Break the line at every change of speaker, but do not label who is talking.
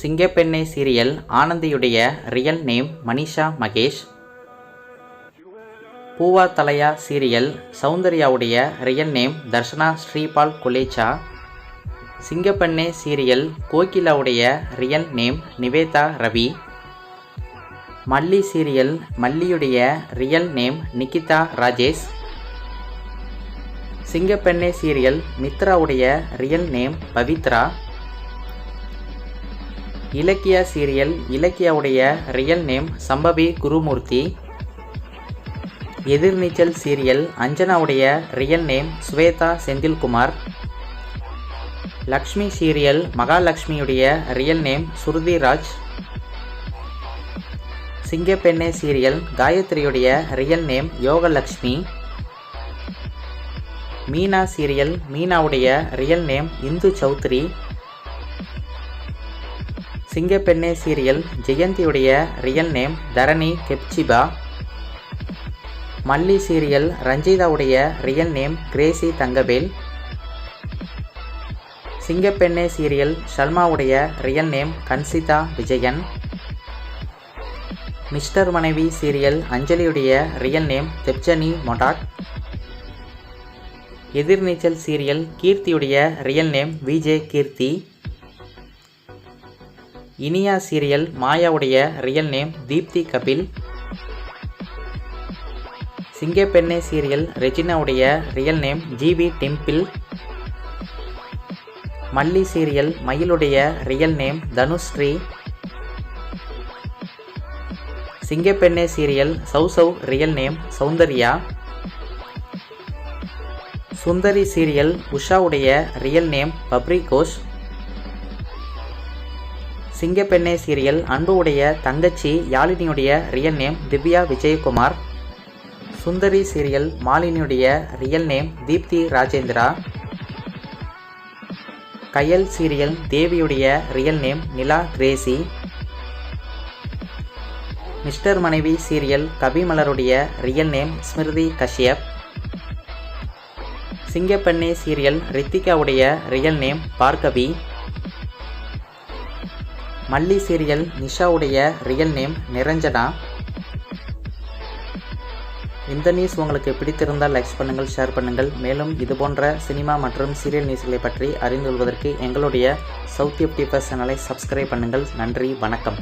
சிங்கப்பெண்ணே serial ஆனந்தியுடைய real name Manisha Mahesh. Poova Thalaiya serial சௌந்தர்யாவுடைய real name Darshana Sripal Kulecha. Singappenne serial கோகிலாவுடைய real name Nivetha Ravi. Malli serial மல்லியுடைய real name Nikitha Rajesh. Singappenne serial மித்ராவுடைய real name Pavithra. Ilakkiya serial இலக்கியாவுடைய real name Shambhavi Gurumurthy. Ethirneechal serial அஞ்சனாவுடைய real name Swetha Senthilkumar. Lakshmi serial மகாலட்சுமியுடைய real name Shrutiraj. Singappenne serial காயத்ரியுடைய real name Yogalakshmi. Meena serial மீனாவுடைய real name Indhu Chowdhary. Singappenne serial ஜெயந்தியுடைய real name Dharani Kepziba. Malli serial ரஞ்சிதாவுடைய real name Gracy Thangavel. Singappenne serial ஷல்மாவுடைய real name Kanchitha Vijayan. Mister Manaivi serial அஞ்சலியுடைய real name Debjani Modak Ethirneechal serial கீர்த்தியுடைய real name VJ Keerthi. Iniya serial மாயாவுடைய real name Deepthi Kapil. Singappenne serial ரெஜினாவுடைய real name Jivi Dimple. Malli serial மயிலுடைய real name Dhanushree. Singappenne serial சௌசவ் real name Soundarya. Sundari serial உஷாவுடைய real name Papri Ghosh Singappenne serial. அன்புவுடைய தங்கச்சி யாழினியுடைய real name Divya Vijayakumar. Sundari serial மாலினியுடைய real name Deepthi Rajendra. Kayal serial தேவியுடைய real name Nila Gracy. Mister Manaivi serial கபிமலருடைய real name Smriti Kashyap. Singappenne serial ரித்திகாவுடைய real name Bhargavi. Malli serial நிஷாவுடைய real name Niranjana. இந்த news உங்களுக்கு பிடித்திருந்தால் likes பண்ணுங்கள் share பண்ணுங்கள். மேலும் இது போன்ற cinema மற்றும் serial நியூஸ்களை பற்றி அறிந்து கொள்வதற்கு எங்களுடைய சவுத் எஃப்டி சேனலை சப்ஸ்கிரைப் பண்ணுங்கள். நன்றி வணக்கம்.